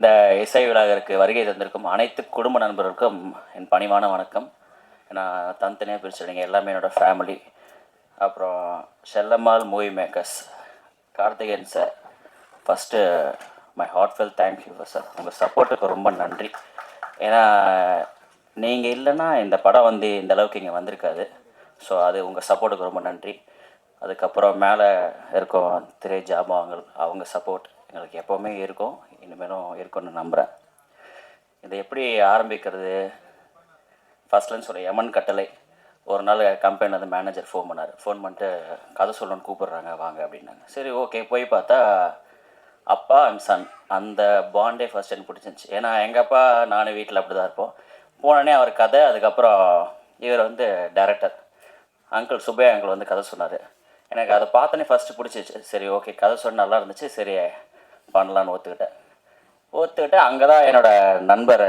இந்த இசை விழாவிற்கு வருகை தந்திருக்கும் அனைத்து குடும்ப நண்பர்களுக்கும் என் பணிவான வணக்கம். நான் தனித்தனியாக பிரிச்சுருங்க எல்லாமே என்னோடய ஃபேமிலி அப்புறம் Chellammal movie makers Karthikeyan sir first my heartfelt thank you sir உங்கள் சப்போர்ட்டுக்கு ரொம்ப நன்றி. ஏன்னா நீங்கள் இல்லைன்னா இந்த படம் வந்து இந்த அளவுக்கு இங்கே வந்திருக்காது. ஸோ அது உங்கள் சப்போர்ட்டுக்கு ரொம்ப நன்றி. அதுக்கப்புறம் மேலே இருக்கும் திரை ஜாமான்கள் அவங்க சப்போர்ட் எங்களுக்கு எப்போவுமே இருக்கும். இனிமேலும் இருக்கும்னு நம்புகிறேன் இதை எப்படி ஆரம்பிக்கிறது? ஃபர்ஸ்ட்லன்னு சொல்ல எமன் கட்டளை. ஒரு நாள் கம்பெனியில் வந்து மேனேஜர் ஃபோன் பண்ணார். ஃபோன் பண்ணிட்டு கதை சொல்லணும்னு கூப்பிடுறாங்க வாங்க அப்படின்னாங்க. சரி ஓகே போய் பார்த்தா அப்பா அண்ட் சன் அந்த பாண்டே ஃபர்ஸ்ட் எனக்கு பிடிச்சிருந்துச்சி. ஏன்னா எங்கள் அப்பா நானும் வீட்டில் அப்படி தான் இருப்போம் போனோடனே அவர் கதை அதுக்கப்புறம் இவர் வந்து டைரக்டர் அங்கிள் சுபையா அங்கிள் வந்து கதை சொன்னார். எனக்கு அதை பார்த்தோன்னே ஃபஸ்ட்டு பிடிச்சிச்சு சரி ஓகே கதை சொன்ன நல்லா இருந்துச்சு. சரி பண்ணலான்னு ஒத்துக்கிட்டேன். ஒத்துக்கிட்டு அங்கே தான் என்னோடய நண்பர்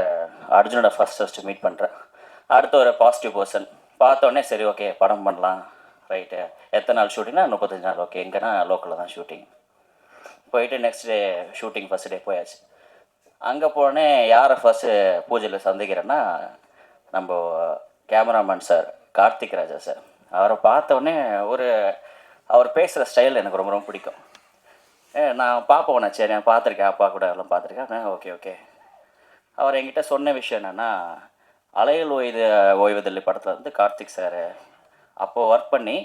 அர்ஜுனோட ஃபஸ்ட் ஃபஸ்ட்டு மீட் பண்ணுறேன் அடுத்து ஒரு பாசிட்டிவ் பர்சன் பார்த்தோன்னே சரி ஓகே படம் பண்ணலாம். ரைட்டு எத்தனை நாள் ஷூட்டிங்னா முப்பத்தஞ்சு நாள். ஓகே இங்கேனா லோக்கலில் தான் ஷூட்டிங் போயிட்டு next day shooting first day போயாச்சு. அங்கே போனே யாரை ஃபஸ்ட்டு பூஜையில் சந்திக்கிறேன்னா நம்ம cameraman sir Karthik Raja sir அவரை பார்த்தோன்னே ஒரு அவர் பேசுகிற ஸ்டைல் எனக்கு ரொம்ப ரொம்ப பிடிக்கும். ஏ நான் பார்ப்போம் நான் சரி நான் பார்த்துருக்கேன். அப்பா கூட எல்லாம் பார்த்துருக்கேன். Okay okay. அவர் என்கிட்ட சொன்ன விஷயம் என்னென்னா அலையல் ஓய்வு ஓய்வதில்லை படத்தில் வந்து கார்த்திக் சார் அப்போது ஒர்க் பண்ணி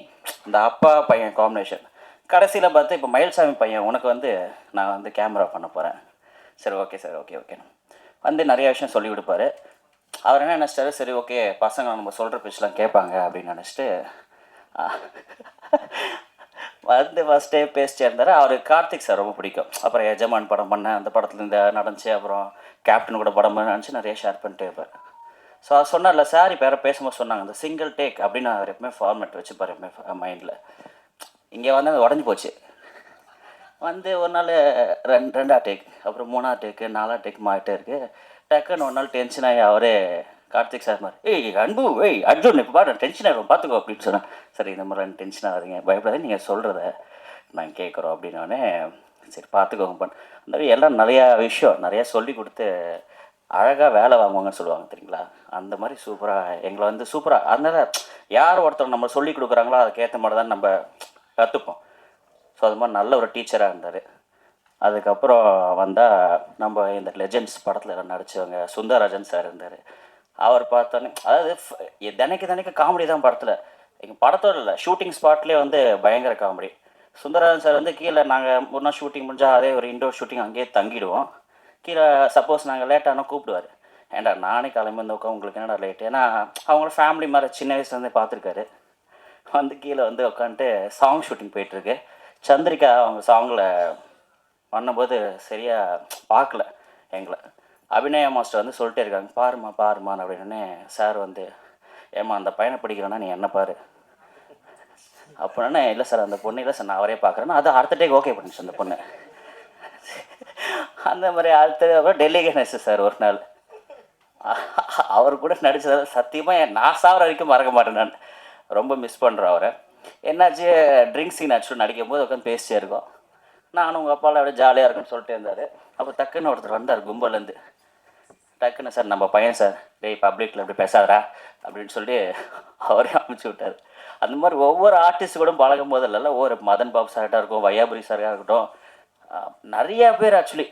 இந்த அப்பா பையன் காம்பினேஷன் கடைசியில் பார்த்து இப்போ மயில்சாமி பையன் உனக்கு வந்து நான் வந்து கேமரா பண்ண போகிறேன் சரி ஓகே சார் ஓகே ஓகே வந்து நிறைய விஷயம் சொல்லி கொடுப்பாரு. அவர் என்ன நினச்சிட்டாரு? சரி ஓகே பசங்க நம்ம சொல்கிற பேச்செலாம் கேட்பாங்க அப்படின்னு நினச்சிட்டு வந்து ஃபஸ்ட்டே பேசிட்டே இருந்தார் அவருக்கு கார்த்திக் சார் ரொம்ப பிடிக்கும். அப்புறம் எஜமான் படம் பண்ணேன். அந்த படத்தில் இந்த நடந்துச்சு. அப்புறம் கேப்டன் கூட படம் நினச்சி நிறைய ஷேர் பண்ணிட்டே இருப்பார். ஸோ அவர் சொன்னார்ல சார் இப்போ யாரோ பேசும்போது சொன்னாங்க அந்த சிங்கிள் டேக் அப்படின்னு அவர் எப்பவுமே ஃபார்மேட் வச்சுப்பார் எப்பவுமே மைண்டில் இங்கே வந்து அது உடஞ்சி போச்சு. வந்து ஒரு நாள் ரெண்டு ரெண்டா டேக் அப்புறம் மூணா டேக்கு நாலா டேக் மாட்டே இருக்கு. டக்குன்னு ஒரு நாள் டென்ஷன் ஆகி அவரே கார்த்திக் சார் மாதிரி. ஏய் அன்பு ஏய் அர்ஜுன் இப்போ பாரு டென்ஷன் ஆகிடும் பார்த்துக்கோ அப்படின்னு சொன்னேன் சரி இந்த மாதிரி டென்ஷன் ஆகுறீங்க பயப்படாத நீங்கள் சொல்கிறத நான் கேட்குறோம் அப்படின்னோடனே சரி பார்த்துக்கோங்க பண்ண அந்த மாதிரி எல்லாம் நிறையா விஷயம் நிறையா சொல்லி கொடுத்து அழகாக வேலை வாங்குவாங்கன்னு சொல்லுவாங்க தெரியுங்களா? அந்த மாதிரி சூப்பராக எங்களை வந்து சூப்பராக அதனால யார் ஒருத்தர் நம்ம சொல்லி கொடுக்குறாங்களோ அதுக்கேற்ற மாதிரி தான் நம்ம கற்றுப்போம் ஸோ அது மாதிரி நல்ல ஒரு டீச்சராக இருந்தார். அதுக்கப்புறம் வந்தால் நம்ம இந்த லெஜெண்ட்ஸ் படத்தில் எல்லாம் நடித்தவங்க சுந்தரராஜன் சார் இருந்தார். அவர் பார்த்தோன்னே அதாவது தினைக்கு தினைக்கு காமெடி தான் படத்தில். எங்கள் படத்தோட இல்லை ஷூட்டிங் ஸ்பாட்லேயே வந்து பயங்கர காமெடி சுந்தரராஜன் சார் வந்து கீழே நாங்கள் ஒரு நாள் ஷூட்டிங் முடிஞ்சால் அதே ஒரு இண்டோர் ஷூட்டிங் அங்கேயே தங்கிடுவோம். கீழே சப்போஸ் நாங்கள் லேட்டானா கூப்பிடுவார். ஏன்டா நானே கிளம்பி வந்து உட்கா உங்களுக்கு என்னடா லேட் ஏன்னா அவங்களோட ஃபேமிலி மாதிரி சின்ன வயசுலேருந்தே பார்த்துருக்காரு. வந்து கீழே வந்து உட்காந்துட்டு சாங் ஷூட்டிங் போயிட்டுருக்கு. சந்திரிகா அவங்க சாங்கில் பண்ணும்போது சரியாக பார்க்கல எங்களை. அபிநயா மாஸ்டர் வந்து சொல்லிட்டே இருக்காங்க பாருமா பாருமான்னு அப்படின்னே. சார் வந்து ஏம்மா அந்த பையனை பிடிக்கிறேன்னா நீ என்ன பாரு? அப்படின்னா இல்லை சார் அந்த பொண்ணு இல்லை சார் நான் அவரே பார்க்குறேன்னா அது அடுத்த டேக் ஓகே பண்ணிச்சு அந்த பொண்ணு. அந்த மாதிரி அடுத்த அப்புறம் டெல்லிக்கு கணேஷ் சார் ஒரு நாள். அவர் கூட நடிச்சதால சத்தியமாக நான் சாவர வரைக்கும் மறக்க மாட்டேன் நான். ரொம்ப மிஸ் பண்ணுறேன் அவரை. என்னாச்சு ட்ரிங்க்ஸ் சீன் ஆச்சு நடிக்கும் போது உட்காந்து பேசிட்டே இருக்கோம். நானும் உங்கள் அப்பாவில் அப்படியே ஜாலியாக இருக்குன்னு சொல்லிட்டு இருந்தார். அப்போ டக்குன்னு ஒருத்தர் வந்தார் கும்பலேருந்து டக்குன்னு சார் நம்ம பையன் சார் டேய் பப்ளிக்கில் இப்படி பேசாதரா அப்படின்னு சொல்லி அவரே அனுப்பிச்சி விட்டார். அந்த மாதிரி ஒவ்வொரு ஆர்டிஸ்ட் கூட பழகும் போதில்ல ஒவ்வொரு மதன் பாபு சார்ட்டாக இருக்கும் வையாபுரி சாராக இருக்கட்டும் நிறையா நிறைய பேர் ஆக்சுவலி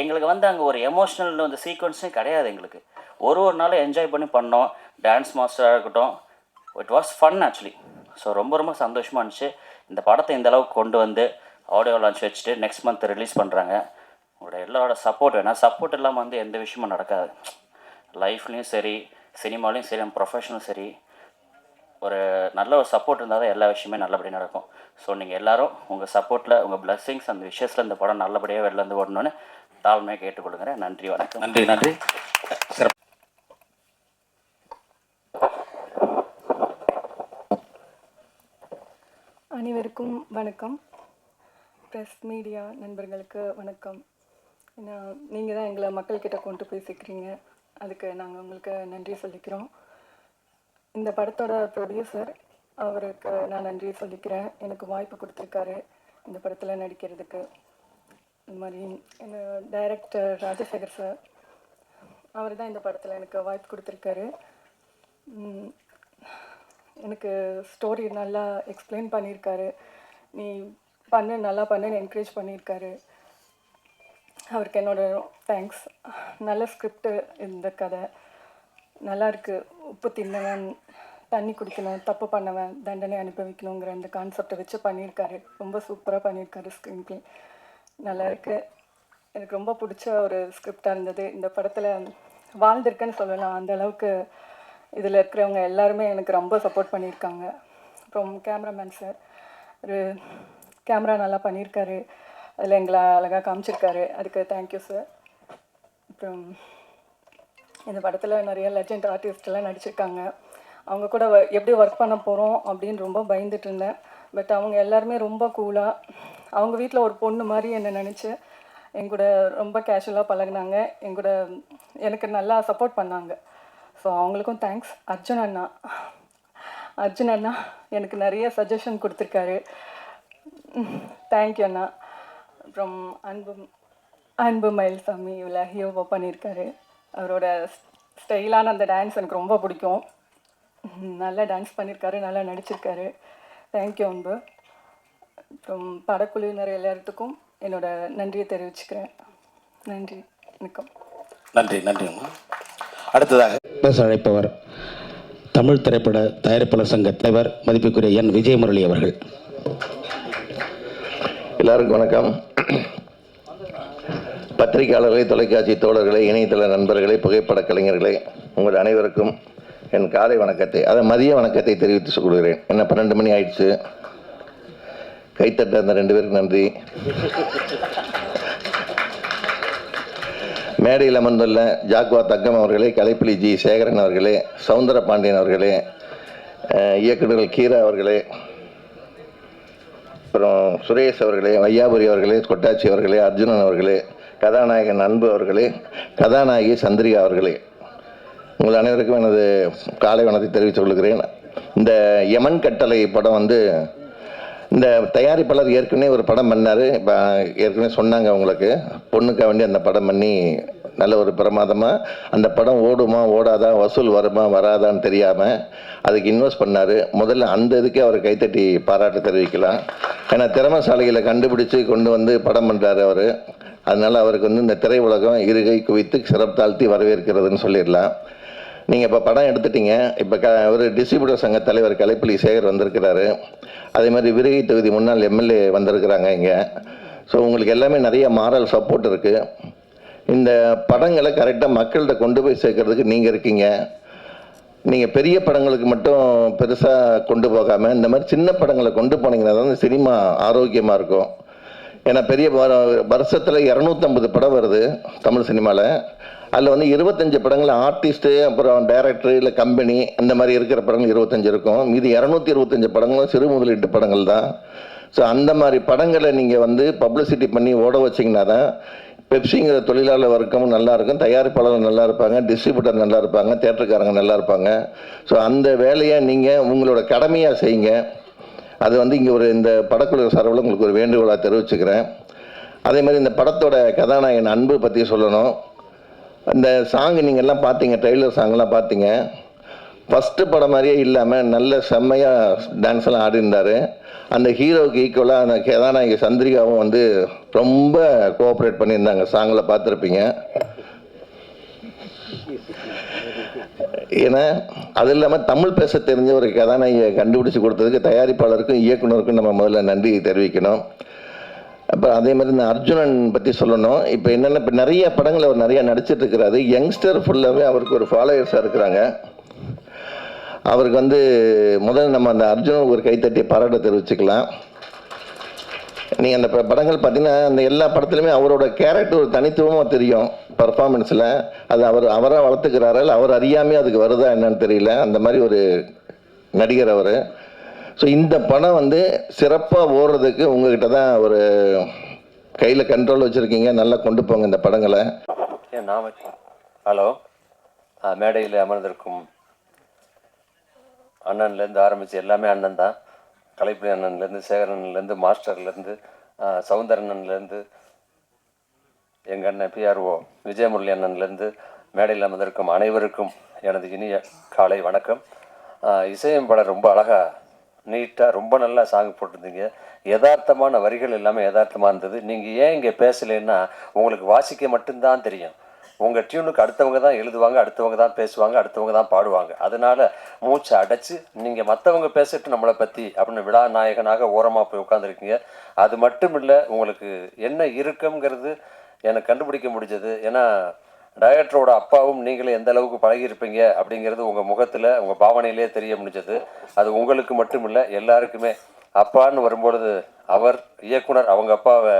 எங்களுக்கு வந்து அங்கே ஒரு எமோஷ்னல் வந்து சீக்வன்ஸும் கிடையாது எங்களுக்கு. ஒரு ஒரு நாளும் என்ஜாய் பண்ணி பண்ணோம். டான்ஸ் மாஸ்டராக இருக்கட்டும் it was fun actually so ரொம்ப ரொம்ப சந்தோஷமாக இருந்துச்சு. இந்த படத்தை இந்த அளவுக்கு கொண்டு வந்து ஆடியோ லான்ச் வச்சுட்டு நெக்ஸ்ட் மந்த் ரிலீஸ் பண்ணுறாங்க உங்களோட எல்லாரோட சப்போர்ட் வேணும் சப்போர்ட் இல்லாமல் வந்து எந்த விஷயமும் நடக்காது. லைஃப்லேயும் சரி சினிமாலையும் சரி ப்ரொஃபஷனும் சரி ஒரு நல்ல ஒரு சப்போர்ட் இருந்தால் தான் எல்லா விஷயமே நல்லபடியாக நடக்கும். ஸோ நீங்கள் எல்லாரும் உங்கள் சப்போர்ட்டில் உங்கள் blessings அந்த விஷயத்தில் இந்த படம் நல்லபடியாக வெளில இருந்து ஓடணும்னு தாழ்மையாக கேட்டுக்கொள்கிறேன். நன்றி வணக்கம். நன்றி நன்றி. சிறப்பு. அனைவருக்கும் வணக்கம். ப்ரெஸ் மீடியா நண்பர்களுக்கு வணக்கம். ஏன்னா நீங்கள் தான் எங்களை மக்கள்கிட்ட கொண்டு போய் சேர்க்குறீங்க. அதுக்கு நாங்கள் உங்களுக்கு நன்றி சொல்லிக்கிறோம். இந்த படத்தோட ப்ரொடியூசர் அவருக்கு நான் நன்றி சொல்லிக்கிறேன். எனக்கு வாய்ப்பு கொடுத்துருக்காரு இந்த படத்தில் நடிக்கிறதுக்கு. இந்த மாதிரி என்ன டைரக்டர் ராஜசேகர் சார் அவர் தான் இந்த படத்தில் எனக்கு வாய்ப்பு கொடுத்துருக்காரு. எனக்கு ஸ்டோரி நல்லா எக்ஸ்பிளைன் பண்ணியிருக்காரு. நீ பண்ணு நல்லா பண்ணுன்னு என்கரேஜ் பண்ணியிருக்காரு. அவருக்கு என்னோட தேங்க்ஸ் நல்ல ஸ்கிரிப்டு இந்த கதை. நல்லாயிருக்கு உப்பு தின்னவன் தண்ணி குடிக்கணும் தப்பு பண்ணவன் தண்டனை அனுபவிக்கணுங்கிற இந்த கான்செப்டை வச்சு பண்ணியிருக்காரு. ரொம்ப சூப்பராக பண்ணியிருக்காரு ஸ்க்ரீன் பிளே நல்லா இருக்குது எனக்கு ரொம்ப பிடிச்ச ஒரு ஸ்கிரிப்டாக இருந்தது. இந்த படத்தில் வாழ்ந்திருக்கேன்னு சொல்லலாம். அந்த அளவுக்கு இதில் இருக்கிறவங்க எல்லாருமே எனக்கு ரொம்ப சப்போர்ட் பண்ணியிருக்காங்க. அப்புறம் கேமராமேன் சார் ஒரு கேமரா நல்லா பண்ணியிருக்காரு. அதில் எங்களை அழகாக காமிச்சிருக்காரு. அதுக்கு தேங்க்யூ சார் அப்புறம் இந்த படத்தில் நிறைய லெஜெண்ட் ஆர்டிஸ்டெல்லாம் நடிச்சிருக்காங்க. அவங்க கூட வ- எப்படி ஒர்க் பண்ண போகிறோம் அப்படின்னு ரொம்ப பயந்துட்டு இருந்தேன். பட் அவங்க எல்லாருமே ரொம்ப கூலாக அவங்க வீட்டில் ஒரு பொண்ணு மாதிரி என்னை நினச்சி என் கூட ரொம்ப கேஷுவலாக பழகுனாங்க. என் கூட எனக்கு நல்லா சப்போர்ட் பண்ணாங்க. ஸோ அவங்களுக்கும் தேங்க்ஸ் அர்ஜுன் அண்ணா. அர்ஜுன் அண்ணா எனக்கு நிறைய சஜஷன் கொடுத்துருக்காரு. தேங்க்யூ அண்ணா. அப்புறம் அன்பு அன்பு மயில்சாமி இவ்வளோ ஹீரோவாக பண்ணியிருக்காரு. அவரோட ஸ்டைலான அந்த டான்ஸ் எனக்கு ரொம்ப பிடிக்கும். நல்லா டான்ஸ் பண்ணியிருக்காரு நல்லா நடிச்சிருக்காரு. தேங்க்யூ அன்பு. அப்புறம் படக்குழுவினர் எல்லாத்துக்கும் என்னோட நன்றியை தெரிவிச்சுக்கிறேன். நன்றி வணக்கம். நன்றி நன்றிம்மா அடுத்ததாக பேச அழைப்பவர் தமிழ் திரைப்பட தயாரிப்பாளர் சங்க தலைவர் மதிப்புக்குரிய என் விஜயமுரளி அவர்கள். எல்லாருக்கும் வணக்கம். பத்திரிகையாளர்களே தொலைக்காட்சி தோழர்களே இணையதள நண்பர்களே புகைப்பட கலைஞர்களே உங்கள் அனைவருக்கும் என் காலை வணக்கத்தை அதை மதிய வணக்கத்தை தெரிவித்து கொள்கிறேன். என்ன பன்னெண்டு மணி ஆயிடுச்சு? கைத்தட்ட அந்த ரெண்டு பேருக்கு நன்றி. மேடையில் அமர்ந்துள்ள ஜாக்வா தக்கம் அவர்களே கலைப்பிலி ஜி சேகரன் அவர்களே சவுந்தர பாண்டியன் அவர்களே இயக்குநர்கள் கீரா அவர்களே அப்புறம் சுரேஷ் அவர்களே வையாபுரி அவர்களே கொட்டாச்சி அவர்களே அர்ஜுனன் அவர்களே கதாநாயகன் அன்பு அவர்களே கதாநாயகி சந்திரிகா அவர்களே. உங்கள் அனைவருக்கும் எனது காலை வணக்கத்தை தெரிவித்துக் கொள்கிறேன். இந்த யமன் கட்டளை படம் வந்து இந்த தயாரிப்பாளர் ஏற்கனவே ஒரு படம் பண்ணார். இப்போ ஏற்கனவே சொன்னாங்க உங்களுக்கு பொண்ணுக்காக வேண்டி அந்த படம் பண்ணி நல்ல ஒரு பிரமாதமாக அந்த படம் ஓடுமா ஓடாதா வசூல் வருமா வராதான்னு தெரியாமல் அதுக்கு இன்வெஸ்ட் பண்ணார். முதல்ல அந்த இதுக்கே அவர் கைத்தட்டி பாராட்டு தெரிவிக்கலாம். ஏன்னா திறமசாலைகளை கண்டுபிடிச்சு கொண்டு வந்து படம் பண்ணுறாரு அவர். அதனால் அவருக்கு வந்து இந்த திரை உலகம் இருகை குவித்து சிறப்பு தாழ்த்தி வரவேற்கிறதுன்னு சொல்லிடலாம். நீங்கள் இப்போ படம் எடுத்துட்டீங்க. இப்போ க ஒரு டிஸ்ட்ரிபியூட்டர் சங்க தலைவர் கலைப்புலி சேகர் வந்திருக்கிறாரு. அதே மாதிரி விருகை தொகுதி முன்னாள் எம்எல்ஏ வந்திருக்கிறாங்க இங்கே. ஸோ உங்களுக்கு எல்லாமே நிறைய மாரல் சப்போர்ட் இருக்குது இந்த படங்களை கரெக்டாக மக்கள்கிட்ட கொண்டு போய் சேர்க்கறதுக்கு நீங்கள் இருக்கீங்க. நீங்கள் பெரிய படங்களுக்கு மட்டும் பெருசாக கொண்டு போகாமல் இந்த மாதிரி சின்ன படங்களை கொண்டு போனீங்கன்னா தான் இந்த சினிமா ஆரோக்கியமாக இருக்கும். ஏன்னா பெரிய வருஷத்தில் இரநூத்தம்பது படம் வருது தமிழ் சினிமாவில் அதில் வந்து இருபத்தஞ்சு படங்கள் ஆர்டிஸ்ட்டு அப்புறம் டைரக்டர் இல்லை கம்பெனி அந்த மாதிரி இருக்கிற படங்கள் இருபத்தஞ்சு இருக்கும். இது இரநூத்தி இருபத்தஞ்சு படங்களும் சிறு முதலீட்டு படங்கள் தான். ஸோ அந்த மாதிரி படங்களை நீங்கள் வந்து பப்ளிசிட்டி பண்ணி ஓட வச்சிங்கன்னா தான் பெப்சிங்கிற தொழிலாளர் வர்க்கமும் நல்லா இருக்கும். தயாரிப்பாளர்கள் நல்லா இருப்பாங்க. டிஸ்ட்ரிபியூட்டர் நல்லா இருப்பாங்க. தேட்டருக்காரங்க நல்லா இருப்பாங்க. ஸோ அந்த வேலையை நீங்கள் உங்களோட கடமையாக செய்யுங்க. அது வந்து இங்கே ஒரு இந்த படக்குழு சார்பில் உங்களுக்கு ஒரு வேண்டுகோளாக தெரிவிச்சுக்கிறேன். அதே மாதிரி இந்த படத்தோட கதாநாயகன் அன்பு பற்றி சொல்லணும். அந்த சாங் நீங்கள் எல்லாம் பார்த்தீங்க ட்ரெய்லர் சாங்லாம் பார்த்தீங்க ஃபஸ்ட்டு படம் மாதிரியே இல்லாமல் நல்ல செம்மையாக டான்ஸ் எல்லாம் ஆடிருந்தார் அந்த ஹீரோவுக்கு ஈக்குவலாக அந்த கதாநாயகி சந்திரிகாவும் வந்து ரொம்ப கோஆப்ரேட் பண்ணியிருந்தாங்க. சாங்கில் பார்த்துருப்பீங்க ஏன்னா அது இல்லாமல் தமிழ் பேச தெரிஞ்ச ஒரு கதாநாயகியை கண்டுபிடிச்சு கொடுத்ததுக்கு தயாரிப்பாளருக்கும் இயக்குனருக்கும் நம்ம முதல்ல நன்றி தெரிவிக்கணும். அப்புறம் அதே மாதிரி இந்த அர்ஜுனன் பற்றி சொல்லணும். இப்போ என்னென்ன இப்போ நிறைய படங்கள் அவர் நிறைய நடிச்சிட்டு இருக்கிறாரு. யங்ஸ்டர் ஃபுல்லாகவே அவருக்கு ஒரு ஃபாலோயர்ஸாக இருக்கிறாங்க. அவருக்கு வந்து முதல்ல நம்ம அந்த அர்ஜுனன் ஒரு கைத்தட்டி பாராட்ட தெரிவிச்சுக்கலாம். நீங்கள் அந்த படங்கள் பார்த்தீங்கன்னா அந்த எல்லா படத்துலையுமே அவரோட கேரக்டர் ஒரு தனித்துவமாக தெரியும். பர்ஃபார்மன்ஸில் அது அவர் அவராக வளர்த்துக்கிறாரா இல்லை அவர் அறியாமே அதுக்கு வருதா என்னன்னு தெரியல. அந்த மாதிரி ஒரு நடிகர் அவர். ஸோ இந்த படம் வந்து சிறப்பாக ஓடுறதுக்கு உங்ககிட்ட தான் ஒரு கையில் கண்ட்ரோல் வச்சுருக்கீங்க. நல்லா கொண்டு போங்க இந்த படங்களை. ஹலோ? மேடையில் அமர்ந்திருக்கும் அண்ணன்லேருந்து ஆரம்பித்து எல்லாமே அண்ணன் தான். கலைப்புலி அண்ணன்லேருந்து சேகரன்லேருந்து மாஸ்டர்லேருந்து சவுந்தரண்ணன்லேருந்து எங்கள் அண்ணன் பிஆர்ஓ விஜயமுரளி அண்ணன்லேருந்து மேடையில் அமர்ந்திருக்கும் அனைவருக்கும் எனது இனிய காலை வணக்கம். இசையும் பட ரொம்ப அழகாக நீட்டாக ரொம்ப நல்லா சாங் போட்டிருந்தீங்க. யதார்த்தமான வரிகள் எல்லாமே யதார்த்தமாக இருந்தது. நீங்கள் ஏன் இங்கே பேசலைன்னா உங்களுக்கு வாசிக்க மட்டும்தான் தெரியும். உங்கள் டியூனுக்கு அடுத்தவங்க தான் எழுதுவாங்க அடுத்தவங்க தான் பேசுவாங்க அடுத்தவங்க தான் பாடுவாங்க. அதனால் மூச்சை அடைச்சு நீங்கள் மற்றவங்க பேசிட்டு நம்மளை பற்றி அப்படின்னு விழா நாயகனாக ஓரமாக போய் உட்காந்துருக்கீங்க அது மட்டும் இல்லை உங்களுக்கு என்ன இருக்குங்கிறது எனக்கு கண்டுபிடிக்க முடிஞ்சது. ஏன்னா டைரக்டரோட அப்பாவும் நீங்களும் எந்த அளவுக்கு பழகியிருப்பீங்க அப்படிங்கிறது உங்கள் முகத்தில் உங்கள் பாவனையிலே தெரிய முடிஞ்சது. அது உங்களுக்கு மட்டும் இல்லை எல்லாருக்குமே. அப்பான்னு வரும்பொழுது அவர் இயக்குனர் அவங்க அப்பாவை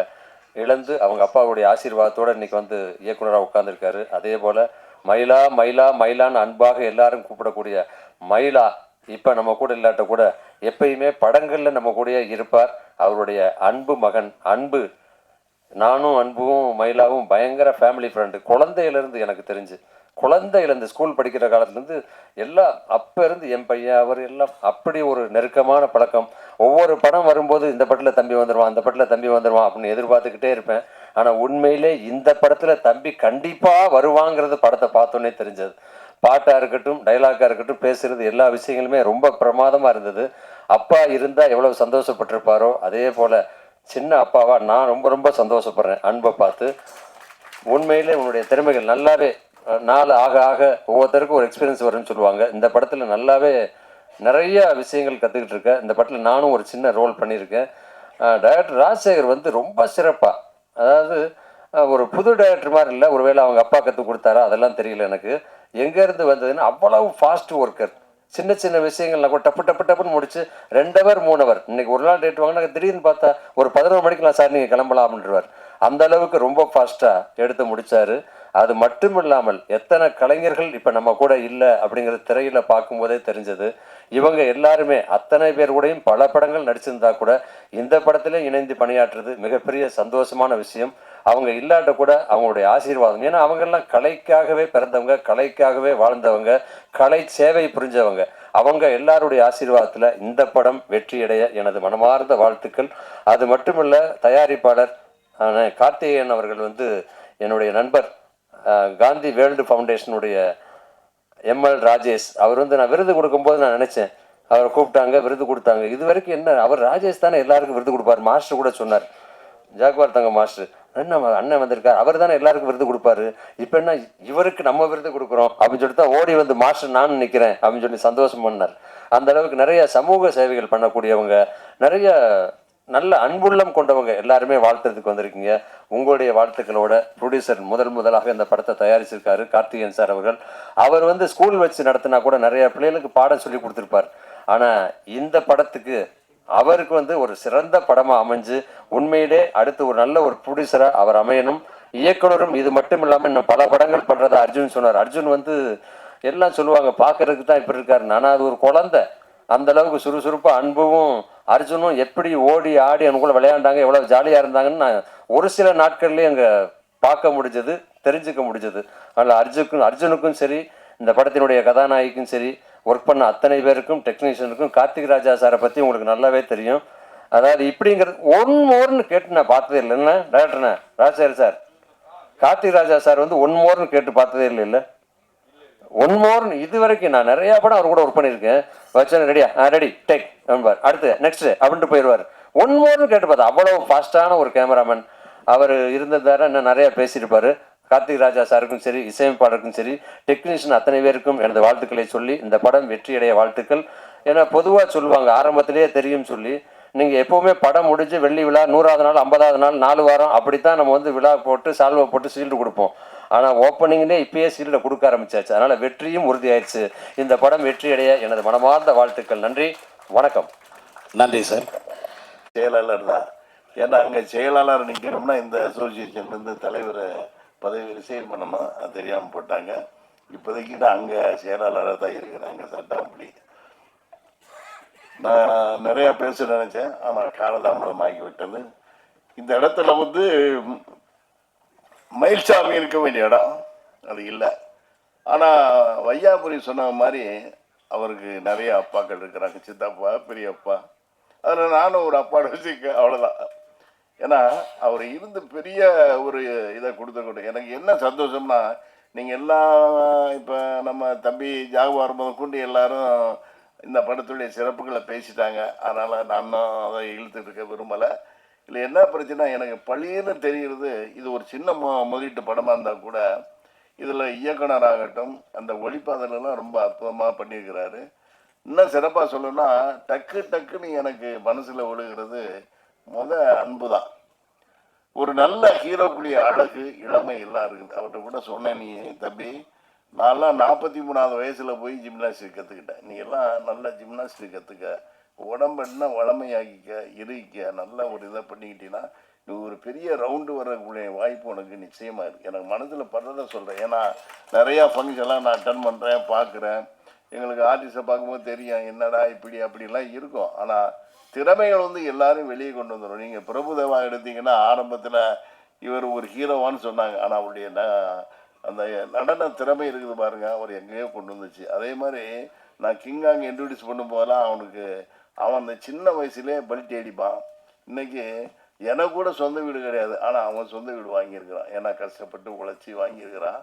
இழந்து அவங்க அப்பாவுடைய ஆசீர்வாதத்தோடு இன்னைக்கு வந்து இயக்குனராக உட்காந்துருக்காரு அதே போல் மயிலா மயிலா மயிலான்னு அன்பாக எல்லாரும் கூப்பிடக்கூடிய மயிலா இப்போ நம்ம கூட இல்லாட்ட கூட எப்பயுமே படங்களில் நம்ம கூடயே இருப்பார். அவருடைய அன்பு மகன் அன்பு. நானும் அன்பும் மயிலாவும் பயங்கர ஃபேமிலி ஃப்ரெண்டு குழந்தையிலேருந்து எனக்கு தெரிஞ்சு. குழந்தையிலேருந்து ஸ்கூல் படிக்கிற காலத்துலேருந்து எல்லாம் அப்போ இருந்து என் பையன் அவர் எல்லாம் அப்படி ஒரு நெருக்கமான பழக்கம். ஒவ்வொரு படம் வரும்போது இந்த படத்தில் தம்பி வந்துடுவான் அந்த படத்தில் தம்பி வந்துடுவான் அப்படின்னு எதிர்பார்த்துக்கிட்டே இருப்பேன். ஆனால் உண்மையிலே இந்த படத்தில் தம்பி கண்டிப்பாக வருவாங்கிறது படத்தை பார்த்தோன்னே தெரிஞ்சது. பாட்டாக இருக்கட்டும் டைலாக்காக இருக்கட்டும் பேசுகிறது எல்லா விஷயங்களுமே ரொம்ப பிரமாதமாக இருந்தது. அப்பா இருந்தால் எவ்வளோ சந்தோஷப்பட்டிருப்பாரோ அதே போல் சின்ன அப்பாவா நான் ரொம்ப ரொம்ப சந்தோஷப்படுறேன் அன்பை பார்த்து. உண்மையிலே உன்னுடைய திறமைகள் நல்லாவே நாள் ஆக ஆக ஒவ்வொருத்தருக்கும் ஒரு எக்ஸ்பீரியன்ஸ் வரும்னு சொல்லுவாங்க. இந்த படத்தில் நல்லாவே நிறைய விஷயங்கள் கற்றுக்கிட்டு இருக்கேன் இந்த படத்தில் நானும் ஒரு சின்ன ரோல் பண்ணியிருக்கேன். டைரக்டர் ராஜசேகர் வந்து ரொம்ப சிறப்பாக அதாவது ஒரு புது டைரக்டர் மாதிரி இல்லை. ஒருவேளை அவங்க அப்பா கற்றுக் கொடுத்தாரா? அதெல்லாம் தெரியல எனக்கு. எங்கேருந்து வந்ததுன்னு அவ்வளவு ஃபாஸ்ட் ஒர்க்கர் சின்ன சின்ன விஷயங்கள்லாம் கூட டப்பு டப்பு டப்புன்னு முடிச்சு ரெண்டு மூணவர் மூணு இன்னைக்கு ஒரு நாள் டேட் வாங்கினா திடீர்னு பார்த்தா ஒரு பதினோரு மணிக்கெலாம் சார் நீங்கள் கிளம்பலாம் அப்படின்றவர் அந்த அளவுக்கு ரொம்ப ஃபாஸ்ட்டாக எடுத்து முடித்தார் அது மட்டும் இல்லாமல் எத்தனை கலைஞர்கள் இப்போ நம்ம கூட இல்லை அப்படிங்கிறது திரையில் பார்க்கும்போதே தெரிஞ்சது. இவங்க எல்லாருமே அத்தனை பேர் கூடயும் பல படங்கள் நடிச்சிருந்தா கூட இந்த படத்திலே இணைந்து பணியாற்றுறது மிகப்பெரிய சந்தோஷமான விஷயம். அவங்க இல்லாட்ட கூட அவங்களுடைய ஆசீர்வாதம். ஏன்னா அவங்கெல்லாம் கலைக்காகவே பிறந்தவங்க கலைக்காகவே வாழ்ந்தவங்க கலை சேவை புரிஞ்சவங்க. அவங்க எல்லாருடைய ஆசீர்வாதத்தில் இந்த படம் வெற்றியடைய எனது மனமார்ந்த வாழ்த்துக்கள். அது மட்டுமல்ல தயாரிப்பாளர் கார்த்திகேயன் அவர்கள் வந்து என்னுடைய நண்பர். காந்தி வேர்ல்டு ஃபவுண்டேஷனுடைய எம்எல் ராஜேஷ் அவர் வந்து நான் விருது கொடுக்கும்போது நான் நினச்சேன். அவரை கூப்பிட்டாங்க விருது கொடுத்தாங்க. இது வரைக்கும் என்ன அவர் ராஜேஷ் தானே எல்லாருக்கும் விருது கொடுப்பார். மாஸ்டர் கூட சொன்னார். ஜாக்வார் தங்க மாஸ்டர். அண்ணன் அண்ணன் வந்திருக்கார். அவர் தானே எல்லாருக்கும் விருது கொடுப்பாரு. இப்போ என்ன இவருக்கு நம்ம விருது கொடுக்குறோம் அப்படின்னு சொல்லிட்டு தான் ஓடி வந்து மாஸ்டர் நான் நிற்கிறேன் அப்படின்னு சொல்லி சந்தோஷம் பண்ணார். அந்த அளவுக்கு நிறைய சமூக சேவைகள் பண்ணக்கூடியவங்க நிறைய நல்ல அன்புள்ளம் கொண்டவங்க எல்லாருமே வாழ்த்துறதுக்கு வந்திருக்கீங்க. உங்களுடைய வாழ்த்துக்களோட ப்ரொடியூசர் முதல் முதலாக இந்த படத்தை தயாரிச்சிருக்காரு கார்த்திகேயன் சார் அவர்கள். அவர் வந்து ஸ்கூல் வச்சு நடத்தினா கூட நிறைய பிள்ளைகளுக்கு பாடம் சொல்லி கொடுத்துருப்பார். ஆனால் இந்த படத்துக்கு அவருக்கு வந்து ஒரு சிறந்த படமாக அமைஞ்சு உண்மையிலே அடுத்து ஒரு நல்ல ஒரு ப்ரொடியூசராக அவர் அமையணும். இயக்குனரும் இது மட்டும் இல்லாமல் இன்னும் பல படங்கள் பண்ணுறதா அர்ஜுன் சொன்னார். அர்ஜுன் வந்து எல்லாம் சொல்லுவாங்க பார்க்கறதுக்கு தான் இப்படி இருக்காரு. ஆனால் அது ஒரு குழந்தை. அந்த அளவுக்கு சுறுசுறுப்பாக அன்பும் அர்ஜுனும் எப்படி ஓடி ஆடி அனுகூல விளையாண்டாங்க எவ்வளோ ஜாலியாக இருந்தாங்கன்னு நான் ஒரு சில நாட்கள்லேயே அங்கே பார்க்க முடிஞ்சது தெரிஞ்சுக்க முடிஞ்சது. அதனால் அர்ஜுனுக்கும் அர்ஜுனுக்கும் சரி இந்த படத்தினுடைய கதாநாயகிக்கும் சரி ஒர்க் பண்ண அத்தனை பேருக்கும் டெக்னீஷியனுக்கும் கார்த்திக் ராஜா சாரை பற்றி உங்களுக்கு நல்லாவே தெரியும். அதாவது இப்படிங்கிறது ஒன் மோர்னு கேட்டு நான் பார்த்ததே இல்லை என்ன டேரக்டர்ண்ணே ராஜசேகர் சார். கார்த்திக் ராஜா சார் வந்து ஒன் மோர்னு கேட்டு பார்த்ததே இல்லை இல்லை ஒன் மோர் இது வரைக்கும் நான் நிறைய படம் அவர் கூட ஒர்க் பண்ணியிருக்கேன். வச்சேன் ரெடியா ஆ? ரெடி டேக் நம்பர் அடுத்து நெக்ஸ்ட் அப்படின்ட்டு போயிடுவார். ஒன் மோர்னு கேட்டு பார்த்தா அவ்வளோ ஃபாஸ்ட்டான ஒரு கேமராமேன் அவர் இருந்ததார இன்னும் நிறைய பேசியிருப்பார். கார்த்திக் ராஜா சாருக்கும் சரி இசையமைப்பாளருக்கும் சரி டெக்னீஷியன் அத்தனை பேருக்கும் எனது வாழ்த்துக்களை சொல்லி இந்த படம் வெற்றியடைய வாழ்த்துக்கள். ஏன்னா பொதுவாக சொல்லுவாங்க ஆரம்பத்திலேயே தெரியும் சொல்லி நீங்கள் எப்போவுமே படம் முடிஞ்சு வெள்ளி விழா நூறாவது நாள் ஐம்பதாவது நாள் நாலு வாரம் அப்படி தான் நம்ம வந்து விழா போட்டு சால்வை போட்டு சீல்டு கொடுப்போம். ஆனால் ஓப்பனிங்லே இப்பயே சீல்டை கொடுக்க ஆரம்பிச்சாச்சு. அதனால் வெற்றியும் உறுதியாயிடுச்சு. இந்த படம் வெற்றியடைய எனது மனமார்ந்த வாழ்த்துக்கள். நன்றி. வணக்கம். நன்றி சார். செயலாளர் தான். ஏன்னா அங்கே செயலாளர் நிற்கணும்னா இந்த அசோசியேஷன்லேருந்து தலைவர் பதவி ரிசைன் பண்ணணும் அது தெரியாமல் போட்டாங்க. இப்போதைக்கு தான் அங்கே செயலாளராக தான் இருக்கிறாங்க சட்டாம்படி நான் நிறைய பேச நினச்சேன். ஆனால் காலதாமதம் ஆகிவிட்டது இந்த இடத்துல வந்து மயில்சாமி இருக்க வேண்டிய இடம். அது இல்லை. ஆனால் வையாபுரி சொன்ன மாதிரி அவருக்கு நிறைய அப்பாக்கள் இருக்கிறாங்க. சித்தப்பா பெரியப்பா. அதில் நானும் ஒரு அப்பாட வச்சுக்க அவ்வளோதான் ஏன்னா அவர் இருந்து பெரிய ஒரு இதை கொடுத்துருக்கட்டும். எனக்கு என்ன சந்தோஷம்னா நீங்கள் எல்லாம் இப்போ நம்ம தம்பி ஜாகுவார் முதற்கொண்டு எல்லாரும் இந்த படத்துடைய சிறப்புகளை பேசிட்டாங்க. அதனால் நானும் அதை இழுத்துட்டு இருக்க விரும்பலை. இல்லை என்ன பிரச்சனை? எனக்கு பழின்னு தெரிகிறது இது ஒரு சின்ன மொ முதலீட்டு படமாக இருந்தால் கூட இதில் இயக்குனராகட்டும் அந்த ஒளிப்பாதலாம் ரொம்ப அற்புதமாக பண்ணியிருக்கிறாரு. இன்னும் சிறப்பாக சொல்லணும்னா டக்கு டக்குன்னு எனக்கு மனசில் விழுகிறது முத அன்பு தான் ஒரு நல்ல ஹீரோக்குரிய அழகு இளமை எல்லாம் இருக்குது. அவர்கிட்ட கூட சொன்னேன் நீ தம்பி நான்லாம் நாற்பத்தி மூணாவது வயசில் போய் ஜிம்னாஸ்டிக் கற்றுக்கிட்டேன் நீ எல்லாம் நல்ல ஜிம்னாஸ்டிக் கற்றுக்க உடம்பு என்ன வளமையாக்கிக்க இருக்க நல்ல ஒரு இதை பண்ணிக்கிட்டீங்கன்னா நீ ஒரு பெரிய ரவுண்டு வரக்கூடிய வாய்ப்பு உனக்கு நிச்சயமாக இருக்குது எனக்கு மனசில் படுறத சொல்கிறேன் ஏன்னா நிறையா ஃபங்க்ஷன்லாம் நான் அட்டன் பண்ணுறேன் பார்க்குறேன். எங்களுக்கு ஆர்டிஸ்ட்டை பார்க்கும்போது தெரியும் என்னடா இப்படி அப்படிலாம் இருக்கும். ஆனால் திறமைகள் வந்து எல்லாரும் வெளியே கொண்டு வந்துடும் நீங்கள் பிரபுதேவா எடுத்தீங்கன்னா ஆரம்பத்தில் இவர் ஒரு ஹீரோவான்னு சொன்னாங்க. ஆனால் அவருடைய ந- அந்த நடன திறமை இருக்குது பாருங்க. அவர் எங்கேயோ கொண்டு வந்துச்சு. அதே மாதிரி நான் கிங்காங் இன்ட்ரடியூஸ் பண்ணும்போதெல்லாம் அவனுக்கு அவன் அந்த சின்ன வயசுலேயே பல்ட்டி அடிப்பான் இன்னைக்கு எனக்கு கூட சொந்த வீடு கிடையாது. ஆனால் அவன் சொந்த வீடு வாங்கியிருக்கிறான். ஏன்னா கஷ்டப்பட்டு உழைச்சி வாங்கியிருக்கிறான்.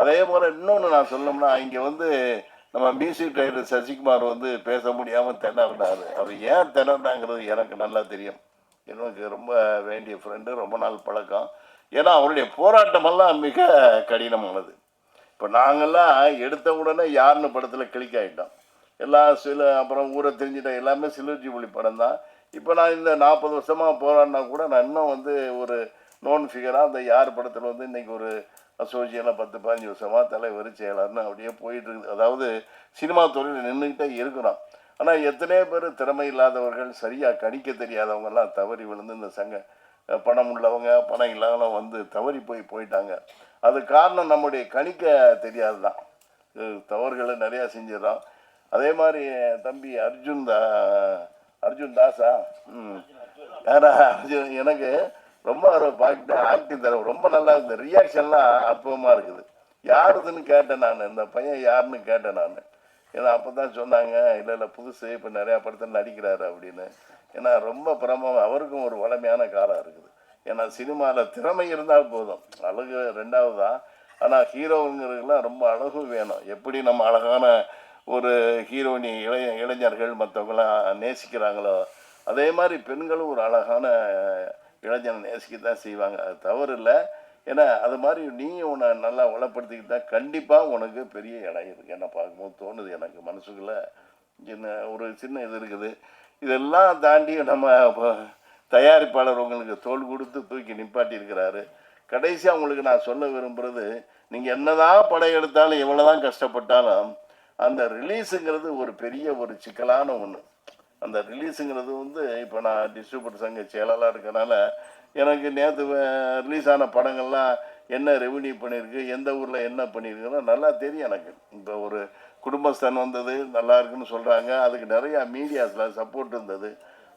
அதே போல் இன்னொன்று நான் சொல்லணும்னா இங்கே வந்து நம்ம மியூசிக் டைரக்டர் சசிகுமார் வந்து பேச முடியாமல் திணறினார் அவர் ஏன் திணறினாங்கிறது எனக்கு நல்லா தெரியும். எனக்கு ரொம்ப வேண்டிய ஃப்ரெண்டு ரொம்ப நாள் பழக்கம். ஏன்னா அவருடைய போராட்டமெல்லாம் மிக கடினமானது. இப்போ நாங்கள்லாம் எடுத்த உடனே யாருன்னு படத்தில் கிளிக் ஆகிட்டோம் எல்லா சில அப்புறம் ஊரை தெரிஞ்சிட்டோம் எல்லாமே சிலர்ஜி ஒளி படம் தான். இப்போ நான் இந்த நாற்பது வருஷமாக போராடினா கூட நான் இன்னும் வந்து ஒரு நோன் ஃபிகராக அந்த யார் படத்தில் வந்து இன்றைக்கி ஒரு அசோசியலாக பத்து பதினஞ்சு வருஷமாக தலைவர் செயலர்னு அப்படியே போயிட்டு இருக்குது. அதாவது சினிமா துறையில் நின்றுக்கிட்டே இருக்கிறோம். ஆனால் எத்தனையோ பேர் திறமை இல்லாதவர்கள் சரியாக கணிக்க தெரியாதவங்கெல்லாம் தவறி விழுந்து இந்த சங்க பணம் உள்ளவங்க பணம் இல்லாதவங்க வந்து தவறி போய் போயிட்டாங்க. அது காரணம் நம்முடைய கணிக்க தெரியாது தான் தவறுகளை நிறையா செஞ்சிடறோம். அதே மாதிரி என் தம்பி அர்ஜுன் தா அர்ஜுன் தாஸா ம். ஏன்னா அர்ஜுன் எனக்கு ரொம்ப அவரை ஆக்டிங் தர ரொம்ப நல்லா இருந்தது ரியாக்ஷன்லாம் அற்புதமாக இருக்குது. யாருதுன்னு கேட்டேன் நான். இந்த பையன் யாருன்னு கேட்டேன் நான். ஏன்னா அப்போ தான் சொன்னாங்க இல்லை இல்லை புதுசு இப்போ நிறையா படத்தில் நடிக்கிறாரு அப்படின்னு. ஏன்னா ரொம்ப பிரமம் அவருக்கும் ஒரு வளமையான காலம் இருக்குது. ஏன்னா சினிமாவில் திறமை இருந்தால் போதும். அழகு ரெண்டாவது. தான் ஆனால் ஹீரோங்கிறதுலாம் ரொம்ப அழகு வேணும். எப்படி நம்ம அழகான ஒரு ஹீரோயினி இளைய இளைஞர்கள் மற்றவங்களாம் நேசிக்கிறாங்களோ அதே மாதிரி பெண்களும் ஒரு அழகான இளைஞனை நேசிக்கத்தான் செய்வாங்க. அது தவறு இல்லை ஏன்னா அது மாதிரி நீ உன்னை நல்லா வளப்படுத்திக்கிட்டா கண்டிப்பாக உனக்கு பெரிய இடம் இருக்குது என்ன பார்க்கும்போது தோணுது எனக்கு மனசுக்குள்ள. சின்ன ஒரு சின்ன இது இருக்குது. இதெல்லாம் தாண்டி நம்ம தயாரிப்பாளர் உங்களுக்கு தோல் கொடுத்து தூக்கி நிப்பாட்டி இருக்கிறாரு கடைசியாக உங்களுக்கு நான் சொல்ல விரும்புகிறது நீங்கள் என்னதான் படையெடுத்தாலும் எவ்வளோ தான் கஷ்டப்பட்டாலும் அந்த ரிலீஸுங்கிறது ஒரு பெரிய ஒரு சிக்கலான ஒன்று அந்த ரிலீஸுங்கிறது வந்து இப்போ நான் டிஸ்ட்ரிபியூட்டர் சங்க செயலாளராக இருக்கனால எனக்கு நேற்று ரிலீஸ் ஆன படங்கள்லாம் என்ன ரெவன்யூ பண்ணியிருக்கு எந்த ஊரில் என்ன பண்ணியிருக்குன்னா நல்லா தெரியும் எனக்கு. இப்போ ஒரு குடும்பஸ்தான் வந்தது நல்லா இருக்குன்னு சொல்கிறாங்க அதுக்கு நிறையா மீடியாஸில் சப்போர்ட் இருந்தது.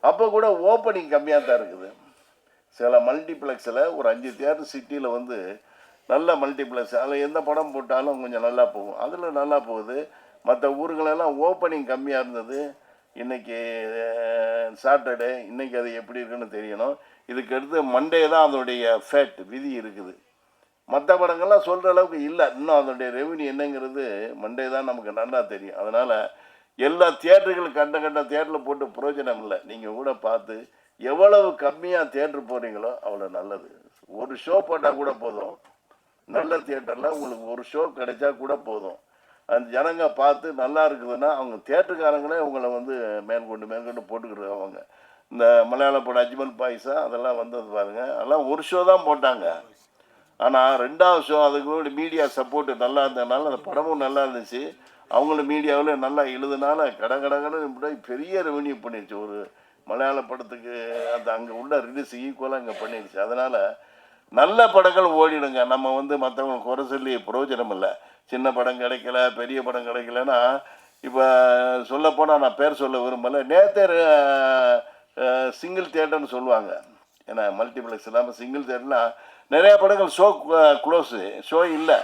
அப்போ கூட ஓப்பனிங் கம்மியாக தான் இருக்குது. சில மல்டிப்ளெக்ஸில் ஒரு அஞ்சு தியேட்டர் சிட்டியில் வந்து நல்ல மல்டிப்ளெக்ஸ் அதில் எந்த படம் போட்டாலும் கொஞ்சம் நல்லா போகும். அதில் நல்லா போகுது. மற்ற ஊருங்களெல்லாம் ஓப்பனிங் கம்மியாக இருந்தது. இன்றைக்கி சாட்டர்டே இன்றைக்கி அது எப்படி இருக்குன்னு தெரியணும். இதுக்கு அடுத்து மண்டே தான் அதனுடைய ஃபேட் விதி இருக்குது. மற்ற படங்கள்லாம் சொல்கிற அளவுக்கு இல்லை. இன்னும் அதனுடைய ரெவன்யூ என்னங்கிறது மண்டே தான் நமக்கு நல்லா தெரியும். அதனால் எல்லா தியேட்டர்கள் கண்ட கண்ட தியேட்டரில் போட்டு பிரயோஜனம் இல்லை. நீங்கள் கூட பார்த்து எவ்வளவு கம்மியாக தியேட்டர் போகிறீங்களோ அவ்வளோ நல்லது. ஒரு ஷோ போட்டால் கூட போதும். நல்ல தியேட்டரில் உங்களுக்கு ஒரு ஷோ கிடைச்சா கூட போதும். அந்த ஜனங்க பார்த்து நல்லா இருக்குதுன்னா அவங்க தேட்டருக்காரங்களே உங்களை வந்து மேற்கொண்டு மேற்கொண்டு போட்டுக்கிடுவாங்க இந்த மலையாள படம் அஜ்மல் பாய்ஸா அதெல்லாம் வந்தது பாருங்க. அதெல்லாம் ஒரு ஷோ தான் போட்டாங்க. ஆனால் ரெண்டாவது ஷோ அதுக்கு மீடியா சப்போர்ட்டு நல்லா இருந்ததுனால அந்த படமும் நல்லா இருந்துச்சு. அவங்களும் மீடியாவில் நல்லா எழுதுனால கட கட இப்படி பெரிய ரெவன்யூ பண்ணிடுச்சு. ஒரு மலையாள படத்துக்கு அந்த அங்கே உள்ள ரிலீஸ் ஈக்குவலாக இங்கே பண்ணிடுச்சு. அதனால் நல்ல படங்கள் ஓடிடுங்க. நம்ம வந்து மற்றவங்க குறை சொல்லி பிரயோஜனம் இல்லை. சின்ன படம் கிடைக்கல பெரிய படம் கிடைக்கலன்னா இப்போ சொல்லப்போனால் நான் பேர் சொல்ல விரும்பலை. நேத்தர் சிங்கிள் தேட்டர்னு சொல்லுவாங்க. ஏன்னா மல்டிப்ளெக்ஸ் இல்லாமல் சிங்கிள் தேட்டர்னா நிறையா படங்கள் ஷோ க்ளோஸு ஷோ இல்லை.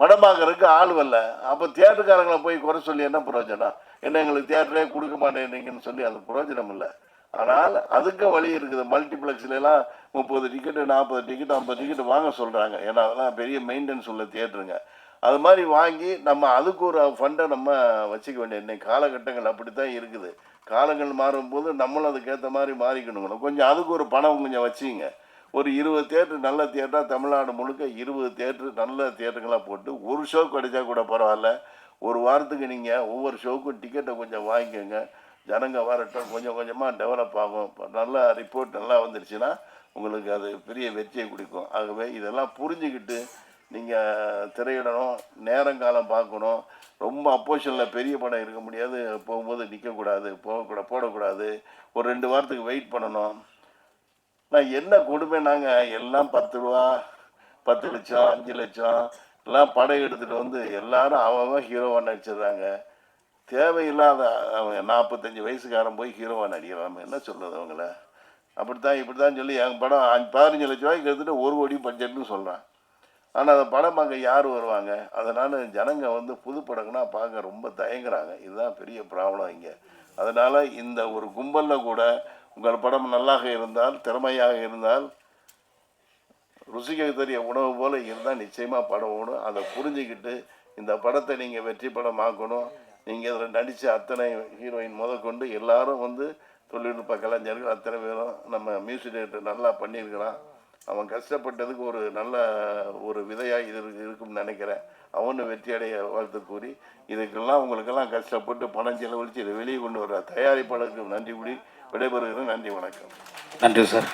படம் பார்க்குறதுக்கு ஆள் வரல. அப்போ தேட்டருக்காரங்களை போய் குறை சொல்லி என்ன பிரயோஜனம்? என்ன எங்களுக்கு தேட்டரே கொடுக்க மாட்டேன்றீங்கன்னு சொல்லி அது பிரயோஜனம் இல்லை. ஆனால் அதுக்கும் வழி இருக்குது. மல்டிப்ளெக்ஸ்ல எல்லாம் முப்பது டிக்கெட்டு நாற்பது டிக்கெட் ஐம்பது டிக்கெட் வாங்க சொல்கிறாங்க ஏன்னா அதெல்லாம் பெரிய மெயின்டெனன்ஸ் உள்ள தியேட்டருங்க. அது மாதிரி வாங்கி நம்ம அதுக்கு ஒரு ஃபண்டை நம்ம வச்சுக்க வேண்டிய இன்னைக்கு காலகட்டங்கள் அப்படி தான் இருக்குது. காலங்கள் மாறும்போது நம்மளும் அதுக்கேற்ற மாதிரி மாறிக்கணுங்க கொஞ்சம் அதுக்கு ஒரு பணம் கொஞ்சம் வச்சுங்க. ஒரு இருபது தேட்டர் நல்ல தேட்டராக தமிழ்நாடு முழுக்க இருபது தேட்டர் நல்ல தேட்டருங்களாக போட்டு ஒரு ஷோ கிடைச்சா கூட பரவாயில்ல. ஒரு வாரத்துக்கு நீங்கள் ஒவ்வொரு ஷோவுக்கும் டிக்கெட்டை கொஞ்சம் வாங்கிக்கோங்க. ஜனங்க வரட்டும் கொஞ்சம் கொஞ்சமாக டெவலப் ஆகும். இப்போ நல்ல ரிப்போர்ட் நல்லா வந்துருச்சுன்னா உங்களுக்கு அது பெரிய வெற்றியை கொடுக்கும். ஆகவே இதெல்லாம் புரிஞ்சுக்கிட்டு நீங்கள் திரையிடணும் நேரங்காலம் பார்க்கணும். ரொம்ப அப்போஷனில் பெரிய படம் இருக்க முடியாது. போகும்போது நிற்கக்கூடாது போகக்கூடாது போடக்கூடாது. ஒரு ரெண்டு வாரத்துக்கு வெயிட் பண்ணணும். நான் என்ன கொடுமை நாங்கள் எல்லாம் பத்து ரூபா பத்து லட்சம் அஞ்சு லட்சம் எல்லாம் படம் எடுத்துகிட்டு வந்து எல்லாரும் அவன் ஹீரோவாக நடிச்சிடுறாங்க. தேவையில்லாத அவன் நாற்பத்தஞ்சு வயசுக்காரன் போய் ஹீரோவாக நடிக்கிறான். என்ன சொல்கிறது அவங்கள? அப்படித்தான் இப்படி தான் சொல்லி என் படம் அஞ்சு பதினஞ்சு லட்ச ரூபாய்க்கு எடுத்துகிட்டு ஒரு கோடி பட்ஜெட்னு சொல்கிறான் ஆனால் அந்த படம் பார்க்க யார் வருவாங்க? அதனால் ஜனங்க வந்து புது படங்கள்னா பார்க்க ரொம்ப தயங்குறாங்க. இதுதான் பெரிய ப்ராப்ளம் இங்கே. அதனால் இந்த ஒரு கும்பலில் கூட உங்கள் படம் நல்லாக இருந்தால் திறமையாக இருந்தால் ருசிக்க தெரிய உணவு போல் இருந்தால் நிச்சயமாக படம் ஓடும். அதை புரிஞ்சுக்கிட்டு இந்த படத்தை நீங்கள் வெற்றி படமாக்கணும். நீங்கள் இதில் நடித்த அத்தனை ஹீரோயின் முதற்கொண்டு எல்லாரும் வந்து தொழில்நுட்ப கலைஞர்கள் அத்தனை பேரும் நம்ம மியூசிக் டைரக்டர் நல்லா பண்ணியிருக்கிறான். அவன் கஷ்டப்பட்டதுக்கு ஒரு நல்ல ஒரு விதையாக இது இருக்கும்னு நினைக்கிறேன். அவனு வெற்றி அடைய வாழ்த்து கூறி இதுக்கெல்லாம் உங்களுக்கெல்லாம் கஷ்டப்பட்டு பணம் செலவழித்து இதை வெளியே கொண்டு வர தயாரிப்பாளருக்கு நன்றி கூடி விடைபெறுகிறேன். நன்றி வணக்கம். நன்றி சார்.